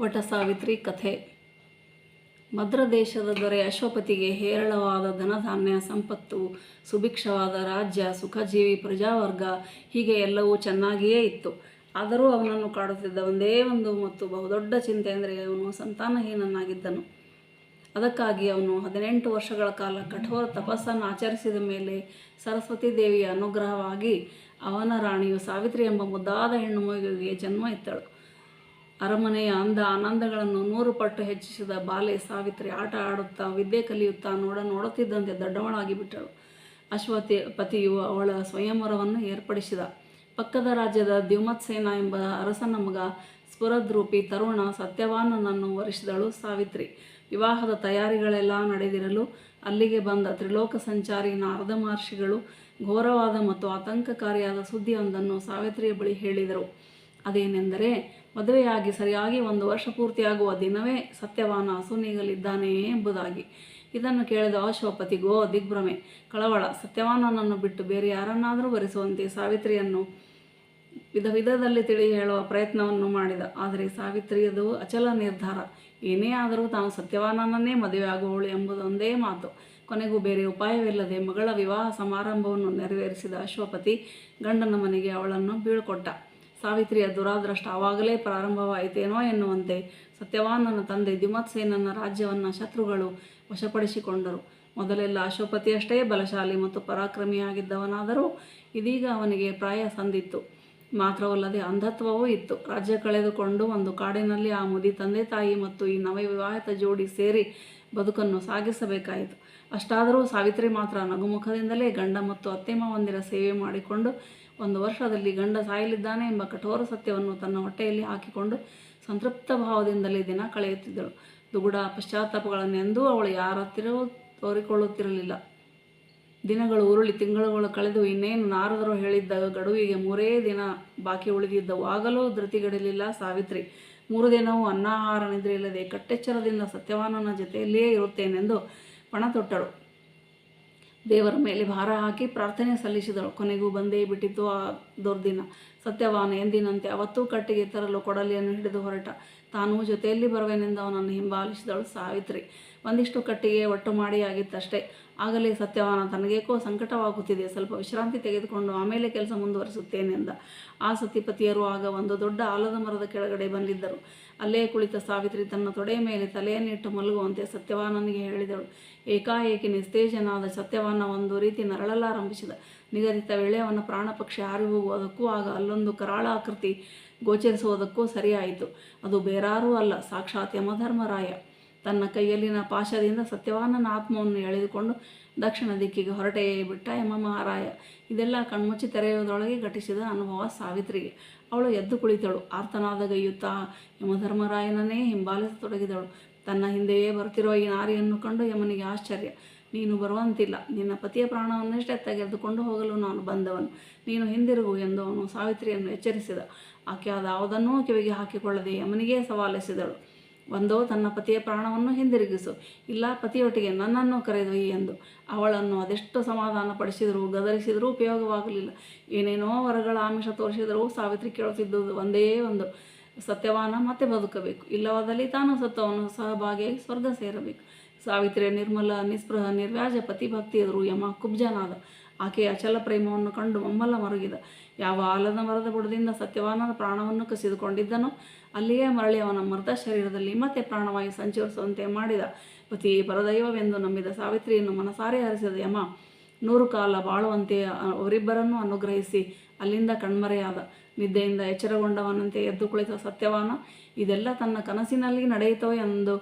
ವಟ ಸಾವಿತ್ರಿ ಕಥೆ. ಮದ್ರ ದೇಶದ ದೊರೆ ಅಶ್ವಪತಿಗೆ ಹೇರಳವಾದ ಧನಧಾನ್ಯ, ಸಂಪತ್ತು, ಸುಭಿಕ್ಷವಾದ ರಾಜ್ಯ, ಸುಖಜೀವಿ ಪ್ರಜಾವರ್ಗ ಹೀಗೆ ಎಲ್ಲವೂ ಚೆನ್ನಾಗಿಯೇ ಇತ್ತು. ಆದರೂ ಅವನನ್ನು ಕಾಡುತ್ತಿದ್ದ ಒಂದೇ ಒಂದು ಮತ್ತು ಬಹುದೊಡ್ಡ ಚಿಂತೆ ಅಂದರೆ ಅವನು ಸಂತಾನಹೀನನಾಗಿದ್ದನು. ಅದಕ್ಕಾಗಿ ಅವನು ಹದಿನೆಂಟು ವರ್ಷಗಳ ಕಾಲ ಕಠೋರ ತಪಸ್ಸನ್ನು ಆಚರಿಸಿದ ಮೇಲೆ ಸರಸ್ವತಿ ದೇವಿಯ ಅನುಗ್ರಹವಾಗಿ ಅವನ ರಾಣಿಯು ಸಾವಿತ್ರಿ ಎಂಬ ಮುದ್ದಾದ ಹೆಣ್ಣು ಮಗುವಿಗೆ ಜನ್ಮ ಇತ್ತಳು. ಅರಮನೆಯ ಅಂದ ಆನಂದಗಳನ್ನು ನೂರು ಪಟ್ಟು ಹೆಚ್ಚಿಸಿದ ಬಾಲೆ ಸಾವಿತ್ರಿ ಆಟ ಆಡುತ್ತಾ, ವಿದ್ಯೆ ಕಲಿಯುತ್ತಾ, ನೋಡ ನೋಡುತ್ತಿದ್ದಂತೆ ದೊಡ್ಡವಳಾಗಿ ಬಿಟ್ಟಳು. ಅಶ್ವತಿ ಪತಿಯು ಅವಳ ಸ್ವಯಂವರವನ್ನು ಏರ್ಪಡಿಸಿದ. ಪಕ್ಕದ ರಾಜ್ಯದ ದ್ಯುಮತ್ಸೇನ ಎಂಬ ಅರಸನ ಮಗ ಸ್ಫುರದ್ರೂಪಿ ತರುಣ ಸತ್ಯವಾನನನ್ನು ವರಿಸಿದಳು ಸಾವಿತ್ರಿ. ವಿವಾಹದ ತಯಾರಿಗಳೆಲ್ಲ ನಡೆದಿರಲು ಅಲ್ಲಿಗೆ ಬಂದ ತ್ರಿಲೋಕ ಸಂಚಾರಿ ನಾರದ ಮಹರ್ಷಿಗಳು ಘೋರವಾದ ಮತ್ತು ಆತಂಕಕಾರಿಯಾದ ಸುದ್ದಿಯೊಂದನ್ನು ಸಾವಿತ್ರಿಯ ಬಳಿ ಹೇಳಿದರು. ಅದೇನೆಂದರೆ ಮದುವೆಯಾಗಿ ಸರಿಯಾಗಿ ಒಂದು ವರ್ಷ ಪೂರ್ತಿಯಾಗುವ ದಿನವೇ ಸತ್ಯವಾನ ಅಸುನೀಗಲಿದ್ದಾನೆ ಎಂಬುದಾಗಿ. ಇದನ್ನು ಕೇಳಿದ ಅಶ್ವಪತಿಗೋ ದಿಗ್ಭ್ರಮೆ. ಕಳವಳ, ಸತ್ಯವಾನನನ್ನು ಬಿಟ್ಟು ಬೇರೆ ಯಾರನ್ನಾದರೂ ಬರೆಸುವಂತೆ ಸಾವಿತ್ರಿಯನ್ನು ವಿಧ ವಿಧದಲ್ಲಿ ತಿಳಿ ಹೇಳುವ ಪ್ರಯತ್ನವನ್ನು ಮಾಡಿದ. ಆದರೆ ಸಾವಿತ್ರಿಯದು ಅಚಲ ನಿರ್ಧಾರ. ಏನೇ ಆದರೂ ತಾನು ಸತ್ಯವಾನನನ್ನೇ ಮದುವೆ ಆಗುವವಳು ಎಂಬುದೊಂದೇ ಮಾತು. ಕೊನೆಗೂ ಬೇರೆ ಉಪಾಯವಿಲ್ಲದೆ ಮಗಳ ವಿವಾಹ ಸಮಾರಂಭವನ್ನು ನೆರವೇರಿಸಿದ ಅಶ್ವಪತಿ ಗಂಡನ ಮನೆಗೆ ಅವಳನ್ನು ಬೀಳ್ಕೊಟ್ಟ. ಸಾವಿತ್ರಿಯ ದುರಾದೃಷ್ಟ ಆವಾಗಲೇ ಪ್ರಾರಂಭವಾಯಿತೇನೋ ಎನ್ನುವಂತೆ ಸತ್ಯವಾನನ ತಂದೆ ದಿಮತ್ಸೇನನ್ನ ರಾಜ್ಯವನ್ನು ಶತ್ರುಗಳು ವಶಪಡಿಸಿಕೊಂಡರು. ಮೊದಲೆಲ್ಲ ಅಶ್ವಪತಿಯಷ್ಟೇ ಬಲಶಾಲಿ ಮತ್ತು ಪರಾಕ್ರಮಿಯಾಗಿದ್ದವನಾದರೂ ಇದೀಗ ಅವನಿಗೆ ಪ್ರಾಯ ಸಂದಿತ್ತು. ಮಾತ್ರವಲ್ಲದೆ ಅಂಧತ್ವವೂ ಇತ್ತು. ರಾಜ್ಯ ಕಳೆದುಕೊಂಡು ಒಂದು ಕಾಡಿನಲ್ಲಿ ಆ ಮುದಿ ತಂದೆ ತಾಯಿ ಮತ್ತು ಈ ನವವಿವಾಹಿತ ಜೋಡಿ ಸೇರಿ ಬದುಕನ್ನು ಸಾಗಿಸಬೇಕಾಯಿತು. ಅಷ್ಟಾದರೂ ಸಾವಿತ್ರಿ ಮಾತ್ರ ನಗುಮುಖದಿಂದಲೇ ಗಂಡ ಮತ್ತು ಅತ್ತೆಮ್ಮ ಒಂದಿರ ಸೇವೆ ಮಾಡಿಕೊಂಡು ಒಂದು ವರ್ಷದಲ್ಲಿ ಗಂಡ ಸಾಯಲಿದ್ದಾನೆ ಎಂಬ ಕಠೋರ ಸತ್ಯವನ್ನು ತನ್ನ ಹೊಟ್ಟೆಯಲ್ಲಿ ಹಾಕಿಕೊಂಡು ಸಂತೃಪ್ತ ಭಾವದಿಂದಲೇ ದಿನ ಕಳೆಯುತ್ತಿದ್ದಳು. ದುಗುಡ ಪಶ್ಚಾತ್ತಾಪಗಳನ್ನೆಂದೂ ಅವಳು ಯಾರ ಹತ್ತಿರವೂ ತೋರಿಕೊಳ್ಳುತ್ತಿರಲಿಲ್ಲ. ದಿನಗಳು ಉರುಳಿ ತಿಂಗಳುಗಳು ಕಳೆದು ಇನ್ನೇನು ನಾರದರು ಹೇಳಿದ್ದ ಗಡುವಿಗೆ ಮೂರೇ ದಿನ ಬಾಕಿ ಉಳಿದಿದ್ದವು. ಆಗಲೂ ಧೃತಿಗಡಲಿಲ್ಲ ಸಾವಿತ್ರಿ, ಮೂರು ದಿನವೂ ಅನ್ನಾಹಾರ ನಿದ್ರೆ ಇಲ್ಲದೆ ಕಟ್ಟೆಚ್ಚರದಿಂದ ಸತ್ಯವಾನನ ಜೊತೆಯಲ್ಲಿಯೇ ಇರುತ್ತೇನೆಂದು ಪಣ ತೊಟ್ಟಳು ದೇವರ ಮೇಲೆ ಭಾರ ಹಾಕಿ ಪ್ರಾರ್ಥನೆ ಸಲ್ಲಿಸಿದಳು. ಕೊನೆಗೂ ಬಂದೇ ಬಿಟ್ಟಿತ್ತು ಆ ದುರ್ದಿನ ಸತ್ಯವಾನ, ಎಂದಿನಂತೆ ಅವತ್ತೂ ಕಟ್ಟಿಗೆ ತರಲು ಕೊಡಲಿಯನ್ನು ಹಿಡಿದು ಹೊರಟ. ತಾನೂ ಜೊತೆಯಲ್ಲಿ ಬರುವೆನೆಂದು ಅವನನ್ನು ಹಿಂಬಾಲಿಸಿದಳು ಸಾವಿತ್ರಿ. ಒಂದಿಷ್ಟು ಕಟ್ಟಿಗೆ ಒಟ್ಟು ಮಾಡಿ ಆಗಿತ್ತಷ್ಟೇ ಆಗಲೇ ಸತ್ಯವಾನ ತನಗೇಕೋ ಸಂಕಟವಾಗುತ್ತಿದೆ. ಸ್ವಲ್ಪ ವಿಶ್ರಾಂತಿ ತೆಗೆದುಕೊಂಡು ಆಮೇಲೆ ಕೆಲಸ ಮುಂದುವರಿಸುತ್ತೇನೆಂದ. ಆ ಸತಿಪತಿಯರು ಆಗ ಒಂದು ದೊಡ್ಡ ಆಲದ ಮರದ ಕೆಳಗಡೆ ಬಂದಿದ್ದರು. ಅಲ್ಲೇ ಕುಳಿತ ಸಾವಿತ್ರಿ ತನ್ನ ತೊಡೆಯ ಮೇಲೆ ತಲೆಯನ್ನಿಟ್ಟು ಮಲಗುವಂತೆ ಸತ್ಯವಾನನಿಗೆ ಹೇಳಿದಳು. ಏಕಾಏಕಿ ನಿಸ್ತೇಜನಾದ ಸತ್ಯವಾನ ಒಂದು ರೀತಿ ನರಳಲಾರಂಭಿಸಿದ. ನಿಗದಿತ ವೇಳೆ ಅವನ ಪ್ರಾಣ ಪಕ್ಷಿ ಹಾರಿ ಹೋಗುವುದಕ್ಕೂ ಆಗ ಅಲ್ಲೊಂದು ಕರಾಳ ಆಕೃತಿ ಗೋಚರಿಸುವುದಕ್ಕೂ ಸರಿಯಾಯಿತು. ಅದು ಬೇರಾರೂ ಅಲ್ಲ, ಸಾಕ್ಷಾತ್ ಯಮಧರ್ಮರಾಯ. ತನ್ನ ಕೈಯಲ್ಲಿನ ಪಾಶದಿಂದ ಸತ್ಯವಾನನ ಆತ್ಮವನ್ನು ಎಳೆದುಕೊಂಡು ದಕ್ಷಿಣ ದಿಕ್ಕಿಗೆ ಹೊರಟೇ ಬಿಟ್ಟ ಯಮ ಮಹಾರಾಯ ಇದೆಲ್ಲ ಕಣ್ಮುಚ್ಚಿ ತೆರೆಯುವುದರೊಳಗೆ ಘಟಿಸಿದ ಅನುಭವ ಸಾವಿತ್ರಿಗೆ. ಅವಳು ಎದ್ದು ಕುಳಿತಳು. ಆರ್ತನಾದಗೈಯುತ್ತಾ ಯಮಧರ್ಮರಾಯನನ್ನೇ ಹಿಂಬಾಲಿಸತೊಡಗಿದಳು. ತನ್ನ ಹಿಂದೆಯೇ ಬರುತ್ತಿರುವ ಈ ನಾರಿಯನ್ನು ಕಂಡು ಯಮನಿಗೆ ಆಶ್ಚರ್ಯ. ನೀನು ಬರುವಂತಿಲ್ಲ. ನಿನ್ನ ಪತಿಯ ಪ್ರಾಣವನ್ನಷ್ಟೇ ತೆಗೆದುಕೊಂಡು ಹೋಗಲು ನಾನು ಬಂದವನು. ನೀನು ಹಿಂದಿರುಗು ಎಂದು ಅವನು ಸಾವಿತ್ರಿಯನ್ನು ಎಚ್ಚರಿಸಿದ. ಆಕೆ ಅದಾವುದನ್ನೂ ಕಿವಿಗೆ ಹಾಕಿಕೊಳ್ಳದೆ ಯಮನಿಗೆ ಸವಾಲಿಸಿದಳು. ಒಂದೋ ತನ್ನ ಪತಿಯ ಪ್ರಾಣವನ್ನು ಹಿಂದಿರುಗಿಸು. ಇಲ್ಲ, ಪತಿಯೊಟ್ಟಿಗೆ ನನ್ನನ್ನು ಕರೆದೊಯ್ಯಿ ಎಂದು. ಅವಳನ್ನು ಅದೆಷ್ಟು ಸಮಾಧಾನಪಡಿಸಿದರೂ, ಗದರಿಸಿದರೂ ಉಪಯೋಗವಾಗಲಿಲ್ಲ. ಏನೇನೋ ವರಗಳ ಆಮಿಷ ತೋರಿಸಿದರೂ ಸಾವಿತ್ರಿ ಕೇಳುತ್ತಿದ್ದುದು ಒಂದೇ ಒಂದು. ಸತ್ಯವಾನ ಮತ್ತೆ ಬದುಕಬೇಕು. ಇಲ್ಲವಾದಲ್ಲಿ ತಾನು ಸತ್ತವನ್ನು ಸಹಭಾಗಿಯಾಗಿ ಸ್ವರ್ಗ ಸೇರಬೇಕು. ಸಾವಿತ್ರಿಯ ನಿರ್ಮಲ, ನಿಸ್ಪೃಹ, ನಿರ್ವ್ಯಾಜ ಪತಿಭಕ್ತಿ ಎದುರು ಯಮ ಕುಬ್ಜನಾದ. ಆಕೆಯ ಅಚಲ ಪ್ರೇಮವನ್ನು ಕಂಡು ಮಮ್ಮಲ ಮರುಗಿದ. ಯಾವ ಆಲದ ಮರದ ಬುಡದಿಂದ ಸತ್ಯವಾನನ ಪ್ರಾಣವನ್ನು ಕಸಿದುಕೊಂಡಿದ್ದನೋ, ಅಲ್ಲಿಯೇ ಮರಳಿ ಅವನ ಮೃತ ಶರೀರದಲ್ಲಿ ಮತ್ತೆ ಪ್ರಾಣವಾಯು ಸಂಚರಿಸುವಂತೆ ಮಾಡಿದ. ಪತಿ ಪರದೈವವೆಂದು ನಂಬಿದ ಸಾವಿತ್ರಿಯನ್ನು ಮನಸಾರೆ ಹರಿಸಿದ ಯಮ, ನೂರು ಕಾಲ ಬಾಳುವಂತೆ ಅವರಿಬ್ಬರನ್ನು ಅನುಗ್ರಹಿಸಿ ಅಲ್ಲಿಂದ ಕಣ್ಮರೆಯಾದ. ನಿದ್ದೆಯಿಂದ ಎಚ್ಚರಗೊಂಡವನಂತೆ ಎದ್ದು ಕುಳಿತ ಸತ್ಯವಾನ, ಇದೆಲ್ಲ ತನ್ನ ಕನಸಿನಲ್ಲಿ ನಡೆಯಿತೋ ಎಂದು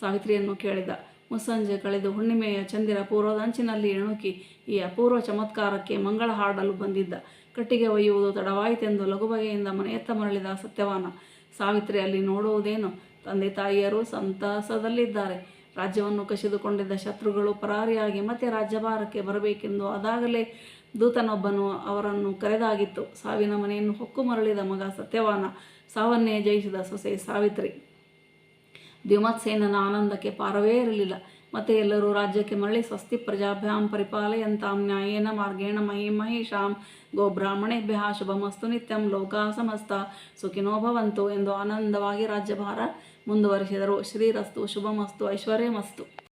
ಸಾವಿತ್ರಿಯನ್ನು ಕೇಳಿದ. ಮುಸ್ಸಂಜೆ ಕಳೆದು ಹುಣ್ಣಿಮೆಯ ಚಂದಿರ ಪೂರ್ವದಂಚಿನಲ್ಲಿ ಎಣುಕಿ ಈ ಅಪೂರ್ವ ಚಮತ್ಕಾರಕ್ಕೆ ಮಂಗಳ ಹಾಡಲು ಬಂದಿದ್ದ. ಕಟ್ಟಿಗೆ ಒಯ್ಯುವುದು ತಡವಾಯಿತೆಂದು ಲಘುಬಗೆಯಿಂದ ಮನೆಯತ್ತ ಮರಳಿದ ಸತ್ಯವಾನ. ಸಾವಿತ್ರಿ ಅಲ್ಲಿ ನೋಡುವುದೇನು? ತಂದೆ ತಾಯಿಯರು ಸಂತಸದಲ್ಲಿದ್ದಾರೆ. ರಾಜ್ಯವನ್ನು ಕಸಿದುಕೊಂಡಿದ್ದ ಶತ್ರುಗಳು ಪರಾರಿಯಾಗಿ ಮತ್ತೆ ರಾಜ್ಯಭಾರಕ್ಕೆ ಬರಬೇಕೆಂದು ಅದಾಗಲೇ ದೂತನೊಬ್ಬನು ಅವರನ್ನು ಕರೆದಾಗಿತ್ತು. ಸಾವಿನ ಮನೆಯನ್ನು ಹೊಕ್ಕು ಮರಳಿದ ಮಗ ಸತ್ಯವಾನ. ಸಾವನ್ನೇ ಜಯಿಸಿದ ಸೊಸೆ ಸಾವಿತ್ರಿ. ದ್ಯುಮತ್ಸೇನನ ಆನಂದಕ್ಕೆ ಪಾರವೇ ಇರಲಿಲ್ಲ. ಮತ್ತೆ ಎಲ್ಲರೂ ರಾಜ್ಯಕ್ಕೆ ಮರಳಿ ಸ್ವಸ್ತಿ ಪ್ರಜಾಭ್ಯಾಂ ಪರಿಪಾಲಯಂತಾಂ ನ್ಯಾಯೇನ ಮಾರ್ಗೇಣ ಮಹಿ ಮಹಿಷಾಂ ಗೋಬ್ರಾಹ್ಮಣೇಭ್ಯ ಶುಭಮಸ್ತು ನಿತ್ಯಂ ಲೋಕಾ ಸಮಸ್ತ. ಸುಖಿನೋ ಭವಂತು ಎಂದು ಆನಂದವಾಗಿ ರಾಜ್ಯಭಾರ ಮುಂದುವರಿಸಿದರು. ಶ್ರೀರಸ್ತು ಶುಭಮಸ್ತು, ಐಶ್ವರ್ಯಮಸ್ತು.